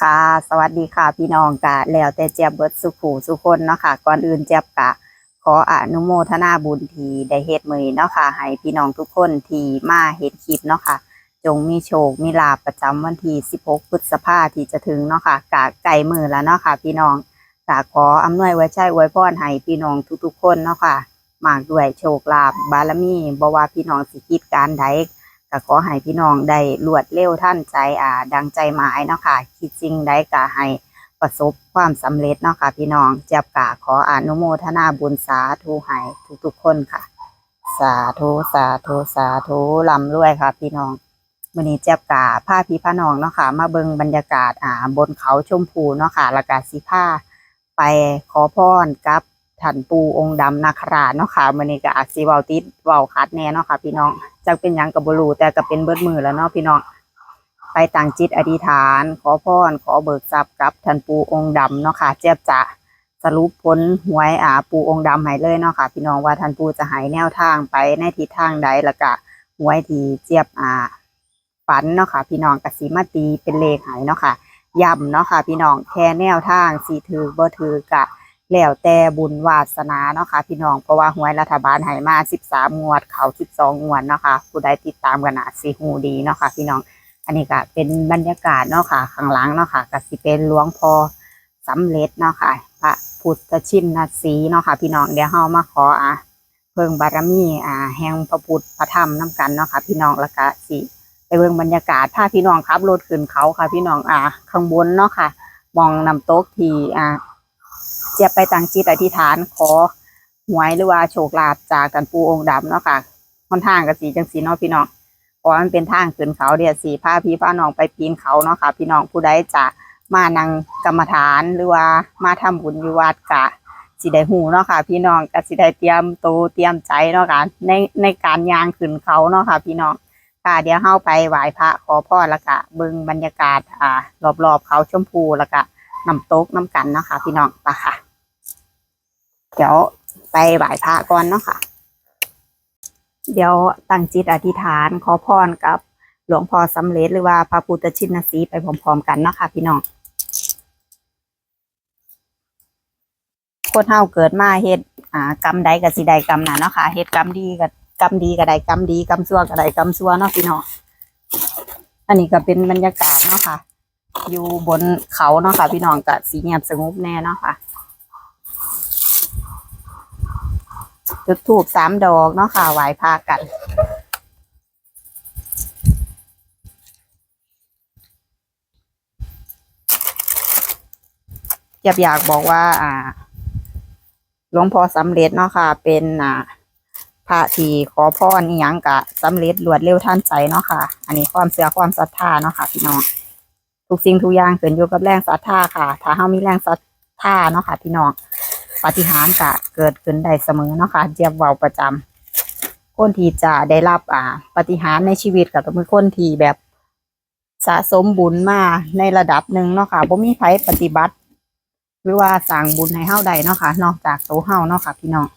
ค่ะ สวัสดีค่ะพี่น้องกะแล้วแต่เจียบเบิดสุขูสุคนเนาะค่ะ ก่อนอื่นเจียบกะ ขออนุโมทนาบุญทีได้เฮ็ดมือเนาะค่ะ ให้พี่น้องทุกคนที่มาเฮ็ดคลิปเนาะค่ะ จงมีโชค มีลาภประจำวันที่ 16 พฤษภาที่จะถึงเนาะค่ะกะไก่มือแล้วเนาะค่ะ พี่น้องกะขออำนวยไว้ใช้ไว้พรให้พี่น้องทุกๆคนเนาะค่ะมากด้วยโชคลาภบารมีบ่ว่าพี่น้องสิคิดการใด ก็ขอให้พี่น้องได้รวดเร็วท่านใจอ่า ดังใจหมายเนาะค่ะคิดสิ่งใดก็ให้ประสบความสำเร็จเนาะค่ะพี่น้องเจ็บกะขออนุโมทนาบุญสาธุให้ทุกๆคนค่ะ สาธุสาธุสาธุลำรวยค่ะ พี่น้องมื้อนี้เจ็บกะผ้าพี่พาน้องเนาะค่ะ มาเบิ่งบรรยากาศอ่าบนเขาชมพูเนาะค่ะล้วก็สิพาไปขอพรกับ ท่านปูองค์ดำนาคราชเนาะค่ะมื้อนี้ก็อาจสิเว้าติดเว้าคัดแน่เนาะค่ะ พี่น้องจักเป็นหยังกับบรูแต่ก็เป็นเบิดมือแล้วเนาะพี่น้องไปต่างจิตอธิษฐาน ขอพรขอเบิกทรัพย์กับท่านปูองค์ดำเนาะค่ะเจ็บจะสรุปผลหวยอ่าปูองค์ดำให้เลยเนาะค่ะ พี่น้องว่าท่านปูจะให้แนวทางไปในทิศทางใดแล้วก็หวยที่เจี๊ยบอ่าฝันเนาะค่ะ พี่น้องกสิมาตีเป็นเลขให้เนาะค่ะย้ำเนาะค่ะ พี่น้องแค่แนวทางสีถือบ่ถือกะ แล้วแต่บุญวาสนาเนาะค่ะพี่น้องเพราะว่าหวยรัฐบาลให้มา13งวดเขา12งวดเนาะค่ะผู้ใดติดตามกันนะสิฮูดีเนาะค่ะพี่น้อง อันนี้ก็เป็นบรรยากาศเนาะค่ะข้างหลังเนาะค่ะก็สิเป็นหลวงพ่อสำเร็จเนาะค่ะพระพุทธชินสีเนาะค่ะพี่น้องเดี๋ยวเฮามาขออะเพิ่งบารมีอ่าแห่งพระพุทธพระธรรมน้ำกันเนาะค่ะพี่น้องแล้วก็สิไปเบิ่งบรรยากาศถ้าพี่น้องขับรถขึ้นเขาค่ะ พี่น้องอ่าข้างบนเนาะค่ะ มองนำโต๊ะที่อ่า จียบไปตั้งจิตอธิษฐานขอหวยหรือว่าโชคลาภจากกันปูองค์ดำเนาะค่ะค่อนทางกับสีจังสีเนาะพี่น้องเพราะมันเป็นทางขึ้นเขาเดียสีผ้าพี่ผ้าน้องไปปีนเขาเนาะค่ะ พี่น้องผู้ใดจะมานั่งกรรมฐานหรือว่ามาทำบุญอยู่วัดกะสิได้หูเนาะค่ะ พี่น้องก็สิได้เตรียมตัวเตรียมใจเนาะค่ะในในการยางขึ้นเขาเนาะค่ะ พี่น้องค่ะเดี๋ยวเฮาไปไหว้พระขอพรแล้วก็เบิ่งบรรยากาศอ่ารอบๆเขาชมพูล้วก็น้ำตกน้ำกันเนาะค่ะ พี่น้องไปค่ะ ดี๋ยวไปไหว้พระก่อนเนาะค่ะ เดี๋ยวตั้งจิตอธิษฐานขอพรกับหลวงพ่อสำเร็จหรือว่าพระพุทธชินสีไปพร้อมๆกันเนาะค่ะพี่น้องคนเฮาเกิดมาเฮ็ดอ่ากรรมใดกับสิใดกรรมนั้นเนาะค่ะเฮ็ดกรรมดีกับกรรมดีกับใดกรรมดีกรรมชั่วกับใดกรรมชั่วเนาะพี่น้องอันนี้ก็เป็นบรรยากาศเนาะค่ะ อยู่บนเขาเนาะค่ะพี่น้องก็สีเงียบสงบแน่เนาะค่ะ จุดถูกสามดอกเนาะค่ะไหวพากัน อยากอยากบอกว่า อ่าหลวงพ่อสำเร็จเนาะค่ะ เป็นอ่าพระที่ขอพรนี่ยังกะสำเร็จรวดเร็วทันใจเนาะค่ะ อันนี้ความเชื่อความศรัทธาเนาะค่ะพี่น้องทุกสิ่งทุกอย่างขึ้นอยู่กับแรงศรัทธาค่ะ ถ้าเฮามีแรงศรัทธาเนาะค่ะ พี่น้อง ปฏิหารก็เกิดขึ้นได้เสมอเนาะค่ะเจียบเว้าประจำคนที่จะได้รับอ่า ปฏิหารในชีวิตก็ต้องเป็นคนที่แบบสะสมบุญมาในระดับหนึ่งเนาะค่ะบ่มีไผปฏิบัติ หรือว่าสร้างบุญให้เฮาได้เนาะค่ะ นอกจากตัวเฮาเนาะค่ะ พี่น้อง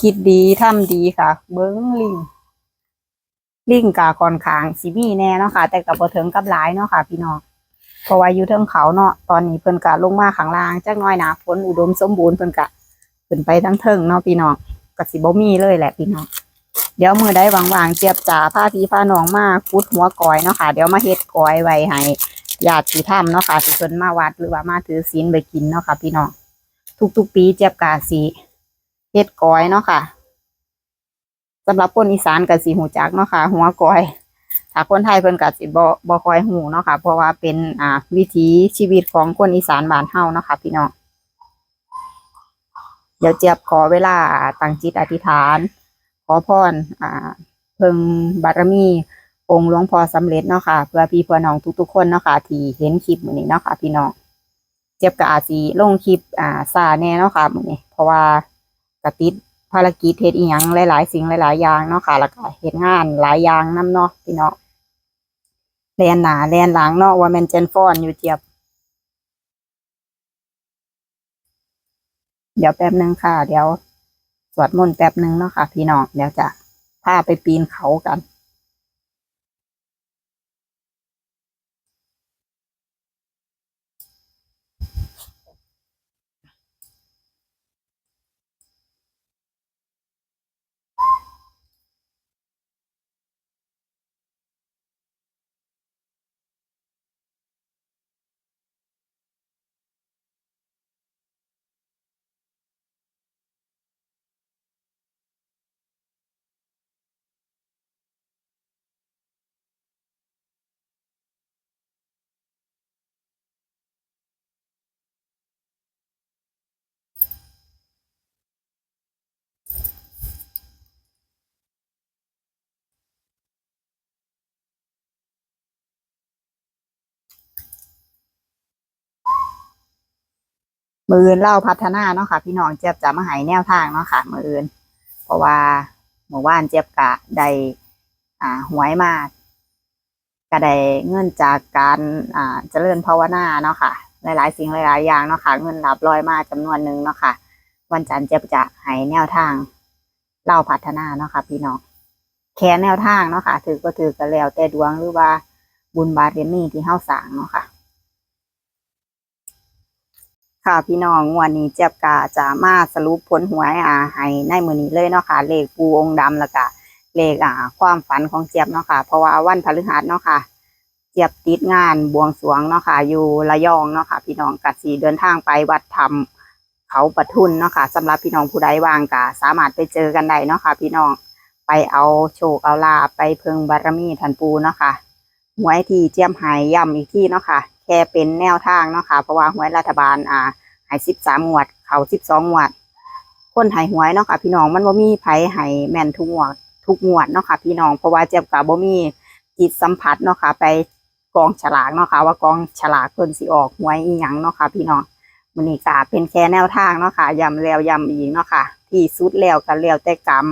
คิดดีทำดีค่ะ เบิ้งลิงลิงกาค่อนข้างสิมีแน่เนาะค่ะ แต่กับบ่ถึงกับหลายเนาะค่ะ พี่น้อง เพราะว่าอยู่เทิงเขาเนาะตอนนี้เพิ่นกะลงมาข้างล่างจักหน้อยนะฝนอุดมสมบูรณ์เพิ่นกะขึ้นไปทั้งเทิงเนาะพี่น้องก็สิบ่มีเลยแหละพี่น้องเดี๋ยวมือได้วางๆเจียบจ่าผ้าพี่ผ้าน้องมาคุดหัวกอยเนาะค่ะ เดี๋ยวมาเฮ็ดกอยไว้ให้ญาติธรรมเนาะค่ะที่เพิ่นมาวัดหรือว่ามาถือศีลไปกินเนาะค่ะ พี่น้องทุกๆปีเจียบกาสิเฮ็ดกอยเนาะค่ะสำหรับคนอีสานก็สิหูจักเนาะค่ะ หัวกอย ถ้าคนไทยเพิ่นก็สิบ่บ่ค่อยหูเนาะค่ะ เพราะว่าเป็นอ่าวิถีชีวิตของคนอีสานบ้านเฮาเนาะค่ะพี่น้องเดี๋ยวเจี๊ยบขอเวลาตั้งจิตอธิษฐาน ขอพรอ่าเพิ่งบารมี องค์หลวงพ่อสำเร็จเนาะค่ะ เพื่อพี่เพื่อน้องทุกๆคนเนาะค่ะที่เห็นคลิปมื้อนี้เนาะค่ะพี่น้องเจี๊ยบก็อาจสิลงคลิปอ่าซาแน่เนาะค่ะมื้อนี้เพราะว่ากติดภารกิจเฮ็ดอีหยังหลายๆ สิ่งหลาย ๆ อย่างเนาะค่ะแล้วก็เฮ็ดงานหลายอย่างนํเนาะพี่น้อง แลนหนาแลนหลังเนาะว่าแมนเจนฟอนอยู่เจี๊ยบ เดี๋ยวแป๊บหนึงค่ะ เดี๋ยวสวดมนต์แป๊บหนึงเนาะค่ะ พี่น้องเดี๋ยวจะพาไปปีนเขากัน มืออื่นเล่าพัฒนาเนาะค่ะ พี่น้องเจี๊ยบจะมาหายแนวทางเนาะค่ะมืออื่น เพราะว่าเมื่อวานเจี๊ยบกะได้อ่าหวยมากก็ได้เงินจากการอ่าเจริญภาวนาเนาะค่ะ หลายๆ สิ่งหลายๆอย่างเนาะค่ะ เงินรับลอยมาจำนวนหนึ่งเนาะค่ะ วันจันทร์เจี๊ยบจะหายแนวทางเล่าพัฒนาเนาะค่ะพี่น้องแค่แนวทางเนาะค่ะถือก็ถือกันแล้วแต่ดวงหรือว่าบุญบารมีที่เฮาสางเนาะค่ะ ค่ะพี่น้องงวันนี้เจี๊ยบกาจะมาสรุปผลหวยอ่าให้ในมือนี้เลยเนาะค่ะเลขปูองค์ดำแล้วก็เลขอ่า ความฝันของเจี๊ยบเนาะค่ะ เพราะว่าวันพฤหัสเนาะค่ะ เจี๊ยบติดงานบวงสรวงเนาะค่ะ อยู่ระยองเนาะค่ะ พี่น้องกัสีเดินทางไปวัดธรรมเขาปะทุนเนาะค่ะสำหรับพี่น้องผู้ใดว่างกะสามารถไปเจอกันได้เนาะค่ะ พี่น้องไปเอาโชคเอาลาไปเพิงบารมีทันปูเนาะค่ะหวยที่เจียมหายย่ำอีกที่เนาะค่ะ ค่เป็นแนวทางเนาะค่ะเพราะว่าหวยรัฐบาลอ่าหายสิบสามงวด เขาสิบสองงวด คนหายหวยเนาะค่ะพี่น้องมันบ่มีไผใหายแม่นทุกงวดทุกงวดเนาะค่ะพี่น้องเพราะว่าเจียบกับบ่มีจิตสัมผัสเนาะค่ะไปกองฉลากเนาะค่ะว่ากองฉลากเพิ่นสิออกหวยอีหยังเนาะค่ะพี่น้องมันนี่ก็เป็นแค่แนวทางเนาะค่ะย้ำแล้วย้ำอีกเนาะค่ะที่สุดแล้วก็แล้วแต่กรรม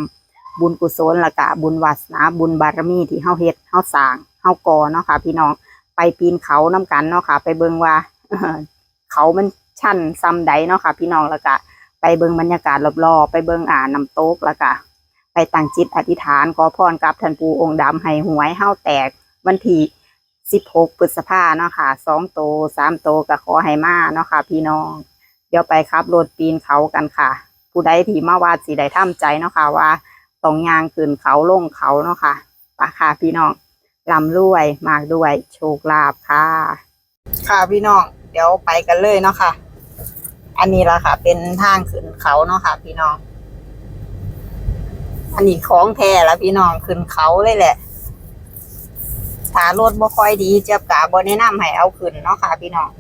บุญกุศลละกะบุญวาสนาบุญบารมีที่เฮาเฮ็ดเฮาสร้างเฮาก่อเนาะค่ะพี่น้อง ไปปีนเขาน้ากันเนาะค่ะ ไปเบิงว่าเขามันชันซ้ำใดเนาะค่ะ พี่น้องแล้วก็ไปเบิงบรรยากาศรอบๆไปเบิงอ่าน้ำตกแล้วก็ไปตั้งจิตอธิษฐานขอพรกับท่านปู่องค์ดำให้หวยเฮาแตกวันที่16พฤษภาเนาะค่ะสองโตสามโตก็ขอให้มาเนาะค่ะ พี่น้อง เดี๋ยวไปขับรถปีนเขากันค่ะ ผู้ใดที่มาวาดสีใดท่ามใจเนาะค่ะว่าต้องยางขึ้นเขาลงเขาเนาะค่ะปะค่ะพี่น้อง ลำรวยมากด้วย โชคลาภค่ะ ค่ะพี่น้องเดี๋ยวไปกันเลยเนาะค่ะ อันนี้ละค่ะ เป็นทางขึ้นเขาเนาะค่ะ พี่น้อง อันนี้ของแท้แล้วพี่น้องขึ้นเขาเลยแหละถ้ารถบ่ค่อยดีเจ็บกาบ่แนะนำให้เอาขึ้นเนาะค่ะ พี่น้อง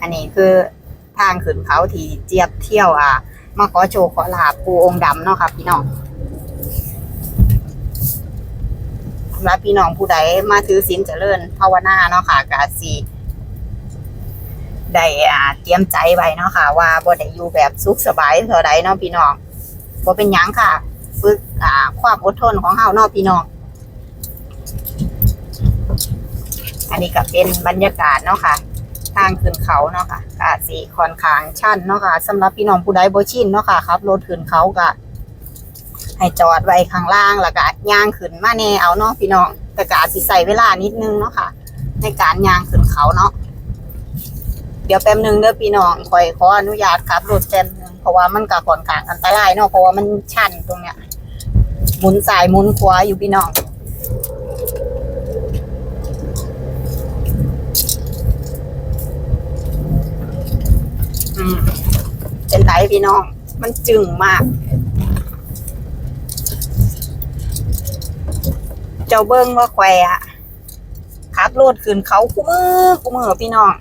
อันนี้คือทางขึ้นเขาที่เจี๊ยบเที่ยวอะมาขอโชว์ขอลาบปูองค์ดำเนาะค่ะ พี่น้องำหรับพี่น้องผู้ใดมาถือศีลเจริญภาวนาเนาะค่ะกาสีได้อ่าเตรียมใจไว้เนาะค่ะ ว่าบ่ได้อยู่แบบสุขสบายเท่าใดเนาะพี่น้องบ่เป็นหยังค่ะ ฝึกอ่า ความอดทนของเฮาเนาะพี่น้อง อันนี้ก็เป็นบรรยากาศเนาะค่ะ ทางขึ้นเขาเนาะค่ะกะสีค่อนข้างชันเนาะค่ะสำหรับพี่น้องผู้ใดบ่ชินเนาะค่ะครับรถขึ้นเขาก็ ให้จอดไว้ข้างล่างแล้วก็ย่างขึ้นมาแน่เอาเนาะพี่น้องแต่ก็สิใส่เวลานิดนึงเนาะค่ะ ในการย่างขึ้นเขาเนาะเดี๋ยวแป๊บนึงเด้อพี่น้องคอยขออนุญาตขับรถแป๊บหนึงเพราะว่ามันก็ค่อนข้างอันตรายเนาะเพราะว่ามันชันตรงเนี้ยหมุนซ้ายหมุนขวาอยู่พี่น้องอืมเป็นไรพี่น้อง มันจึงมาก เจ้าเบิ้งว่าแควะขับรถขึ้นเขาคู่มือคู่มือพี่น้อง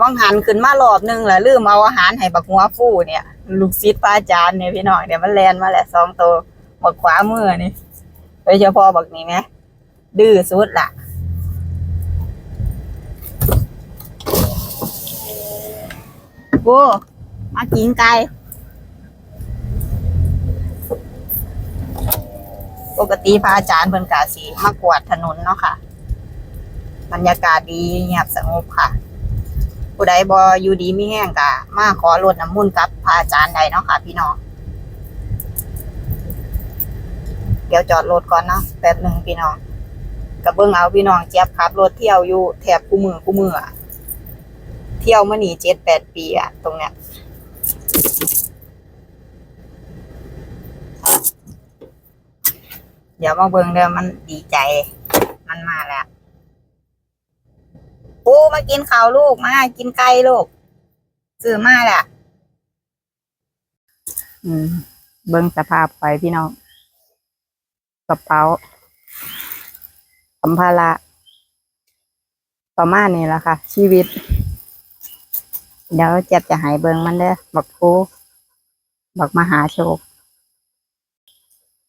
ว่างหันขึ้นมารอบนึงแหละลืมเอาอาหารให้บักหัวฟูเนี่ย ลูกศิษย์พระอาจารย์เนี่ยพี่น้องเดี๋ยวมันแลนมาแหละสองตัวบักขวามือนี่โดยเฉพาะบักนี้ไหมดื้อสุดล่ะโว้มากินไก่ ปกติพระอาจารย์เพิ่นกาสีมากวาดถนนเนาะค่ะ บรรยากาศดีเงียบสงบค่ะ ผู้ใดบออยู่ดีไมีแห้งกะมาขอรดน้ำมุ่นกับพระอาจารย์ใดเนาะค่ะ พี่น้อง เดี๋ยวจอดรถก่อนเนาะแป๊บหนึ่งพี่น้องกับเบิ้งเอาพี่น้องเจี๊ยบขับรถเที่ยวอยู่แถบกูมือกูมือเที่ยวมานี่เจ็ดแปดปีอะตรงเนี้ย เดี๋ยวมาเบิ่งเดี๋ยวมันดีใจ มันมาแล้วปูมากินข้าวลูกมากินไก่ลูกซื้อมาแหละอืม เบิ่งสภาพไปพี่น้องกระเป๋าสัมภาระประมาณนี้แหละค่ะ ชีวิต เดี๋ยวเจ็บจะหายเบิงมันเด้อบักครูบักมหาโชค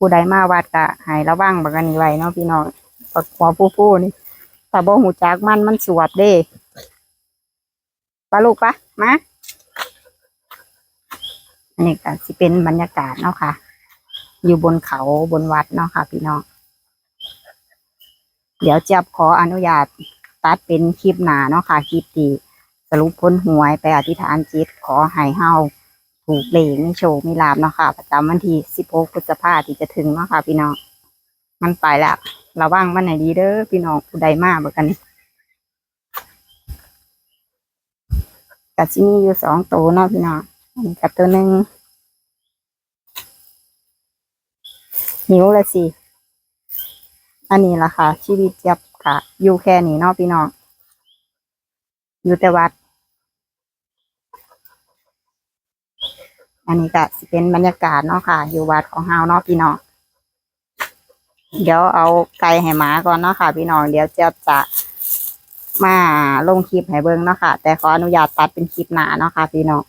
ผู้ใดมาวัดกะหายระวังบักอันนี้ไว้เนาะพี่น้องบักหัวฟูฟูๆนี่แต่บ่หูจักมันมันสวบเด้ปลาลูกปะมาอันนี้ก็สิเป็นบรรยากาศเนาะค่ะ อยู่บนเขาบนวัดเนาะค่ะ พี่น้อง เดี๋ยวเจับขออนุญาตตัดเป็นคลิปหนาเนาะค่ะ คลิปที่สรุปพ้นหวยไปอธิษฐานจิตขอให้เฮา ถูกเลขมีโชคมีลาบเนาะค่ะ ประจำวันที่16พฤษภาที่จะถึงเนาะค่ะ พี่น้อง มันไปแล้วระวังวันไหนดีเด้อพี่น้องผู้ใดมาเบิกกันนี่กัชิมีอยู่สองตัวเนาะพี่น้องอันนี้กับตัวหนึ่งหิวละสิอันนี้ล่ะค่ะ ชีวิตเจ็บกะอยู่แค่นี้เนาะพี่น้องอยู่แต่วัด อันนี้ก็สิเป็นบรรยากาศเนาะค่ะ อยู่วัดของเฮาเนาะพี่น้องเดี๋ยวเอาไก่ให้หมาก่อนเนาะค่ะ พี่น้องเดี๋ยวเจะจะมาลงคลิปให้เบิ้งเนาะค่ะ แต่ขออนุญาตตัดเป็นคลิปหนาเนาะค่ะ พี่น้อง